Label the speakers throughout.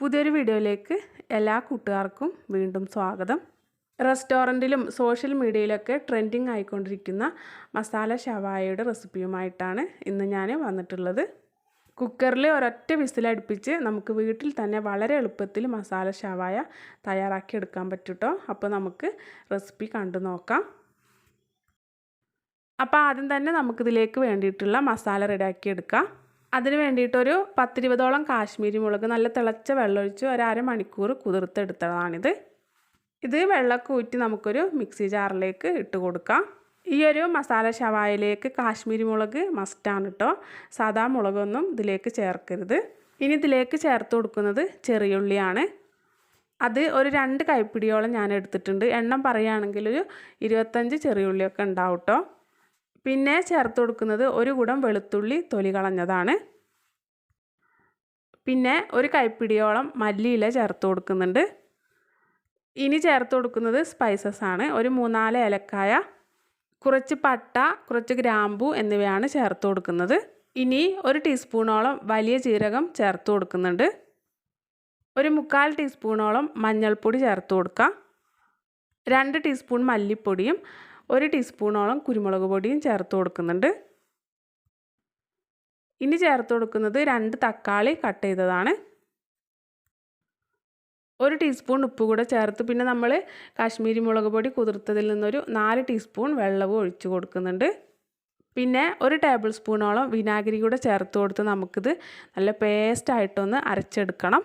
Speaker 1: പുതിയൊരു വീഡിയോയിലേക്ക് എല്ലാ കൂട്ടുകാർക്കും വീണ്ടും സ്വാഗതം. റെസ്റ്റോറന്റിലും സോഷ്യൽ മീഡിയയിലൊക്കെ ട്രെൻഡിങ് ആയിക്കൊണ്ടിരിക്കുന്ന മസാല ഷവായയുടെ റെസിപ്പിയുമായിട്ടാണ് ഇന്ന് ഞാൻ വന്നിട്ടുള്ളത്. കുക്കറിൽ ഒരൊറ്റ വിസിലടുപ്പിച്ച് നമുക്ക് വീട്ടിൽ തന്നെ വളരെ എളുപ്പത്തിൽ മസാല ഷവായ തയ്യാറാക്കി എടുക്കാൻ പറ്റൂട്ടോ? അപ്പോൾ നമുക്ക് റെസിപ്പി കണ്ടു നോക്കാം. അപ്പോൾ ആദ്യം തന്നെ നമുക്കിതിലേക്ക് വേണ്ടിയിട്ടുള്ള മസാല റെഡിയാക്കി എടുക്കാം. അതിന് വേണ്ടിയിട്ടൊരു പത്തിരുപതോളം കാശ്മീരി മുളക് നല്ല തിളച്ച വെള്ളമൊഴിച്ച് ഒരു അരമണിക്കൂർ കുതിർത്തെടുത്തതാണിത്. ഇത് വെള്ളമൊക്കെ ഊറ്റി നമുക്കൊരു മിക്സി ജാറിലേക്ക് ഇട്ട് കൊടുക്കാം. ഈ ഒരു മസാല ഷവായിലേക്ക് കാശ്മീരി മുളക് മസ്റ്റാണ് കേട്ടോ സാധാ മുളകൊന്നും ഇതിലേക്ക് ചേർക്കരുത്. ഇനി ഇതിലേക്ക് ചേർത്ത് കൊടുക്കുന്നത് ചെറിയുള്ളിയാണ്. അത് ഒരു രണ്ട് കൈപ്പിടിയോളം ഞാൻ എടുത്തിട്ടുണ്ട്. എണ്ണം പറയുകയാണെങ്കിൽ ഒരു ഇരുപത്തഞ്ച് ചെറിയുള്ളിയൊക്കെ ഉണ്ടാവും കേട്ടോ പിന്നെ ചേർത്ത് കൊടുക്കുന്നത് ഒരു കുടം വെളുത്തുള്ളി തൊലി കളഞ്ഞതാണ്. പിന്നെ ഒരു കൈപ്പിടിയോളം മല്ലിയില ചേർത്ത് കൊടുക്കുന്നുണ്ട്. ഇനി ചേർത്ത് കൊടുക്കുന്നത് സ്പൈസസ് ആണ്. ഒരു മൂന്നാൽ ഏലക്കായ കുറച്ച് പട്ട കുറച്ച് ഗ്രാമ്പു എന്നിവയാണ് ചേർത്ത് കൊടുക്കുന്നത്. ഇനി ഒരു ടീസ്പൂണോളം വലിയ ജീരകം ചേർത്ത് കൊടുക്കുന്നുണ്ട്. ഒരു മുക്കാൽ ടീസ്പൂണോളം മഞ്ഞൾപ്പൊടി ചേർത്ത് കൊടുക്കാം. രണ്ട് ടീസ്പൂൺ മല്ലിപ്പൊടിയും ഒരു ടീസ്പൂണോളം കുരുമുളക് പൊടിയും ചേർത്ത് കൊടുക്കുന്നുണ്ട്. ഇനി ചേർത്ത് കൊടുക്കുന്നത് രണ്ട് തക്കാളി കട്ട് ചെയ്തതാണ്. ഒരു ടീസ്പൂൺ ഉപ്പ് കൂടെ ചേർത്ത് പിന്നെ നമ്മൾ കാശ്മീരി മുളക് പൊടി കുതിർത്തതിൽ നിന്നൊരു നാല് ടീസ്പൂൺ വെള്ളവും ഒഴിച്ച് കൊടുക്കുന്നുണ്ട്. പിന്നെ ഒരു ടേബിൾ സ്പൂണോളം വിനാഗിരി കൂടെ ചേർത്ത് കൊടുത്ത് നമുക്കിത് നല്ല പേസ്റ്റായിട്ടൊന്ന് അരച്ചെടുക്കണം.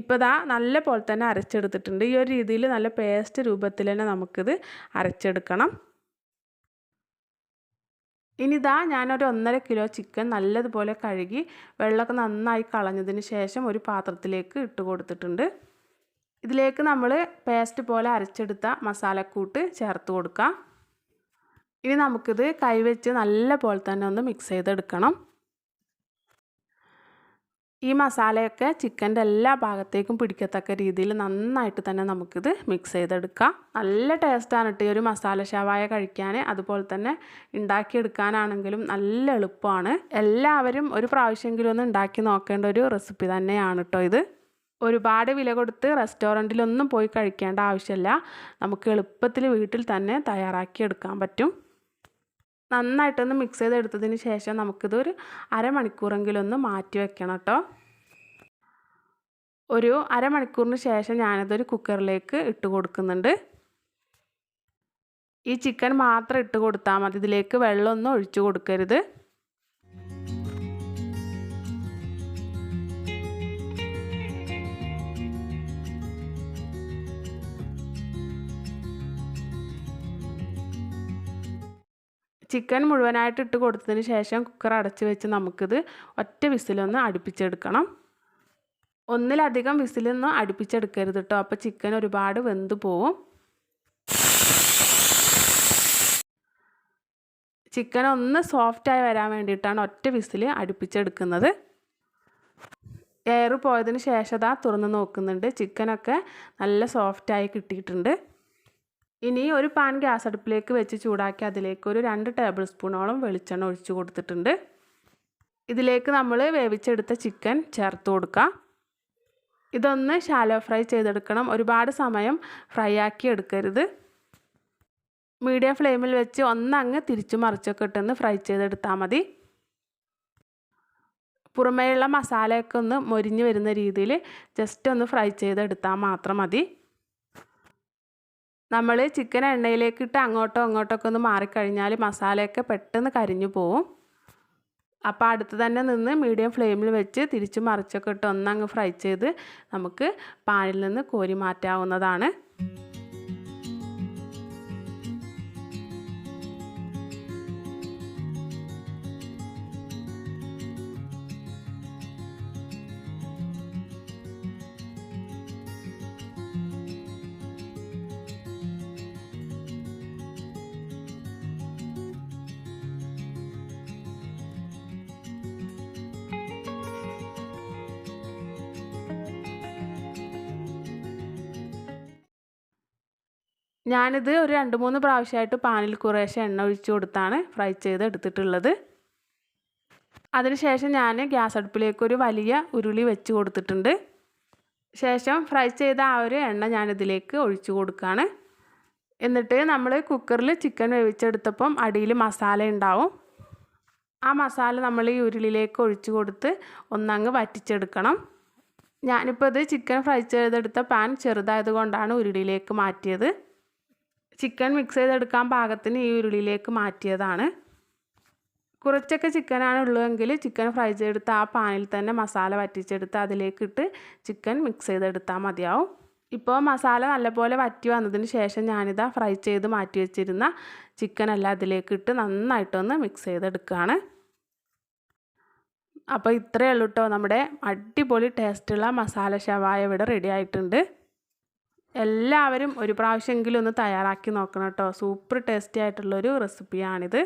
Speaker 1: ഇപ്പോൾ ഇതാ നല്ല പോലെ തന്നെ അരച്ചെടുത്തിട്ടുണ്ട്. ഈ ഒരു രീതിയിൽ നല്ല പേസ്റ്റ് രൂപത്തിൽ തന്നെ നമുക്കിത് അരച്ചെടുക്കണം. ഇനി ഇതാ ഞാനൊരു ഒന്നര കിലോ ചിക്കൻ നല്ലതുപോലെ കഴുകി വെള്ളമൊക്കെ നന്നായി കളഞ്ഞതിന് ശേഷം ഒരു പാത്രത്തിലേക്ക് ഇട്ട് കൊടുത്തിട്ടുണ്ട്. ഇതിലേക്ക് നമ്മൾ പേസ്റ്റ് പോലെ അരച്ചെടുത്ത മസാലക്കൂട്ട് ചേർത്ത് കൊടുക്കാം. ഇനി നമുക്കിത് കൈവച്ച് നല്ല പോലെ തന്നെ ഒന്ന് മിക്സ് ചെയ്തെടുക്കണം. ഈ മസാലയൊക്കെ ചിക്കന്റെ എല്ലാ ഭാഗത്തേക്കും പിടിക്കത്തക്ക രീതിയിൽ നന്നായിട്ട് തന്നെ നമുക്കിത് മിക്സ് ചെയ്തെടുക്കാം. നല്ല ടേസ്റ്റാണ് കേട്ടോ ഈ ഒരു മസാല ഷവായ കഴിക്കാൻ അതുപോലെ തന്നെ ഉണ്ടാക്കിയെടുക്കാനാണെങ്കിലും നല്ല എളുപ്പമാണ്. എല്ലാവരും ഒരു പ്രാവശ്യമെങ്കിലും ഒന്ന് ഉണ്ടാക്കി നോക്കേണ്ട ഒരു റെസിപ്പി തന്നെയാണ് കേട്ടോ ഇത്. ഒരുപാട് വില കൊടുത്ത് റെസ്റ്റോറന്റിലൊന്നും പോയി കഴിക്കേണ്ട ആവശ്യമില്ല. നമുക്ക് എളുപ്പത്തിൽ വീട്ടിൽ തന്നെ തയ്യാറാക്കിയെടുക്കാൻ പറ്റും. നന്നായിട്ടൊന്ന് മിക്സ് ചെയ്തെടുത്തതിന് ശേഷം നമുക്കിത് ഒരു അരമണിക്കൂറെങ്കിലും ഒന്ന് മാറ്റി വെക്കണം കേട്ടോ. ഒരു അരമണിക്കൂറിന് ശേഷം ഞാനിതൊരു കുക്കറിലേക്ക് ഇട്ട് കൊടുക്കുന്നുണ്ട്. ഈ ചിക്കൻ മാത്രം ഇട്ട് കൊടുത്താൽ മതി. ഇതിലേക്ക് വെള്ളമൊന്നും ഒഴിച്ചു കൊടുക്കരുത്. ചിക്കൻ മുഴുവനായിട്ട് ഇട്ട് കൊടുത്തതിന് ശേഷം കുക്കർ അടച്ച് വെച്ച് നമുക്കിത് ഒറ്റ വിസിലൊന്ന് അടുപ്പിച്ചെടുക്കണം. ഒന്നിലധികം വിസിലൊന്നും അടുപ്പിച്ചെടുക്കരുത് കേട്ടോ അപ്പോൾ ചിക്കൻ ഒരുപാട് വെന്ത് പോവും. ചിക്കൻ ഒന്ന് സോഫ്റ്റായി വരാൻ വേണ്ടിയിട്ടാണ് ഒറ്റ വിസിൽ അടുപ്പിച്ചെടുക്കുന്നത്. എയർ പോയതിന് ശേഷം അതാ തുറന്ന് നോക്കുന്നുണ്ട്. ചിക്കനൊക്കെ നല്ല സോഫ്റ്റായി കിട്ടിയിട്ടുണ്ട്. ഇനി ഒരു പാൻ ഗ്യാസ് അടുപ്പിലേക്ക് വെച്ച് ചൂടാക്കി അതിലേക്ക് ഒരു രണ്ട് ടേബിൾ സ്പൂണോളം വെളിച്ചെണ്ണ ഒഴിച്ച് കൊടുത്തിട്ടുണ്ട്. ഇതിലേക്ക് നമ്മൾ വേവിച്ചെടുത്ത ചിക്കൻ ചേർത്ത് കൊടുക്കാം. ഇതൊന്ന് ഷാലോ ഫ്രൈ ചെയ്തെടുക്കണം. ഒരുപാട് സമയം ഫ്രൈ ആക്കി എടുക്കരുത്. മീഡിയം ഫ്ലെയിമിൽ വെച്ച് ഒന്നങ്ങ് തിരിച്ചു മറിച്ചൊക്കെ ഇട്ടൊന്ന് ഫ്രൈ ചെയ്തെടുത്താൽ മതി. പുറമേയുള്ള മസാലയൊക്കെ ഒന്ന് മൊരിഞ്ഞ് വരുന്ന രീതിയിൽ ജസ്റ്റ് ഒന്ന് ഫ്രൈ ചെയ്തെടുത്താൽ മാത്രം മതി. നമ്മൾ ചിക്കൻ എണ്ണയിലേക്ക് ഇട്ട് അങ്ങോട്ടോ ഒക്കെ ഒന്ന് മാറിക്കഴിഞ്ഞാൽ മസാലയൊക്കെ പെട്ടെന്ന് കരിഞ്ഞു പോവും. അപ്പോൾ അടുത്ത് തന്നെ നിന്ന് മീഡിയം ഫ്ലെയിമിൽ വെച്ച് തിരിച്ച് മറിച്ചൊക്കെ ഇട്ട് ഒന്നങ്ങ് ഫ്രൈ ചെയ്ത് നമുക്ക് പാനിൽ നിന്ന് കോരി മാറ്റാവുന്നതാണ്. ഞാനിത് ഒരു രണ്ട് മൂന്ന് പ്രാവശ്യമായിട്ട് പാനിൽ കുറേശ്ശെ എണ്ണ ഒഴിച്ച് കൊടുത്താണ് ഫ്രൈ ചെയ്ത് എടുത്തിട്ടുള്ളത്. അതിനുശേഷം ഞാൻ ഗ്യാസ് അടുപ്പിലേക്ക് ഒരു വലിയ ഉരുളി വെച്ച് കൊടുത്തിട്ടുണ്ട്. ശേഷം ഫ്രൈ ചെയ്ത ആ ഒരു എണ്ണ ഞാനിതിലേക്ക് ഒഴിച്ചു കൊടുക്കുകയാണ് എന്നിട്ട് നമ്മൾ കുക്കറിൽ ചിക്കൻ വേവിച്ചെടുത്തപ്പം അടിയിൽ മസാല ഉണ്ടാവും. ആ മസാല നമ്മൾ ഈ ഉരുളിയിലേക്ക് ഒഴിച്ചു കൊടുത്ത് ഒന്നങ്ങ് വറ്റിച്ചെടുക്കണം. ഞാനിപ്പോൾ ഇത് ചിക്കൻ ഫ്രൈ ചെയ്തെടുത്ത പാൻ ചെറുതായത് കൊണ്ടാണ് ഉരുളിയിലേക്ക് മാറ്റിയത്. ചിക്കൻ മിക്സ് ചെയ്തെടുക്കാൻ പാകത്തിന് ഈ ഉരുളിയിലേക്ക് മാറ്റിയതാണ്. കുറച്ചൊക്കെ ചിക്കനാണ് ഉള്ളതെങ്കിൽ ചിക്കൻ ഫ്രൈ ചെയ്തെടുത്ത് ആ പാനിൽ തന്നെ മസാല വറ്റിച്ചെടുത്ത് അതിലേക്കിട്ട് ചിക്കൻ മിക്സ് ചെയ്തെടുത്താൽ മതിയാവും. ഇപ്പോൾ മസാല നല്ലപോലെ വറ്റി വന്നതിന് ശേഷം ഞാനിതാ ഫ്രൈ ചെയ്ത് മാറ്റി വെച്ചിരുന്ന ചിക്കനെല്ലാം അതിലേക്കിട്ട് നന്നായിട്ടൊന്ന് മിക്സ് ചെയ്തെടുക്കുകയാണ്. അപ്പോൾ ഇത്രയേ ഉള്ളൂ കേട്ടോ നമ്മുടെ അടിപൊളി ടേസ്റ്റുള്ള മസാല ഷവായ ഇവിടെ റെഡി ആയിട്ടുണ്ട്. എല്ലാവരും ഒരു പ്രാവശ്യമെങ്കിലും ഒന്ന് തയ്യാറാക്കി നോക്കണം കേട്ടോ. സൂപ്പർ ടേസ്റ്റി ആയിട്ടുള്ളൊരു റെസിപ്പിയാണിത്.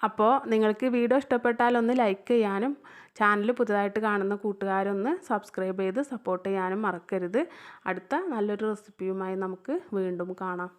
Speaker 1: അപ്പോൾ നിങ്ങൾക്ക് വീഡിയോ ഇഷ്ടപ്പെട്ടാൽ ഒന്ന് ലൈക്ക് ചെയ്യാനും ചാനൽ പുതുതായിട്ട് കാണുന്ന കൂട്ടുകാരൊന്ന് സബ്സ്ക്രൈബ് ചെയ്ത് സപ്പോർട്ട് ചെയ്യാനും മറക്കരുത്. അടുത്ത നല്ലൊരു റെസിപ്പിയുമായി നമുക്ക് വീണ്ടും കാണാം.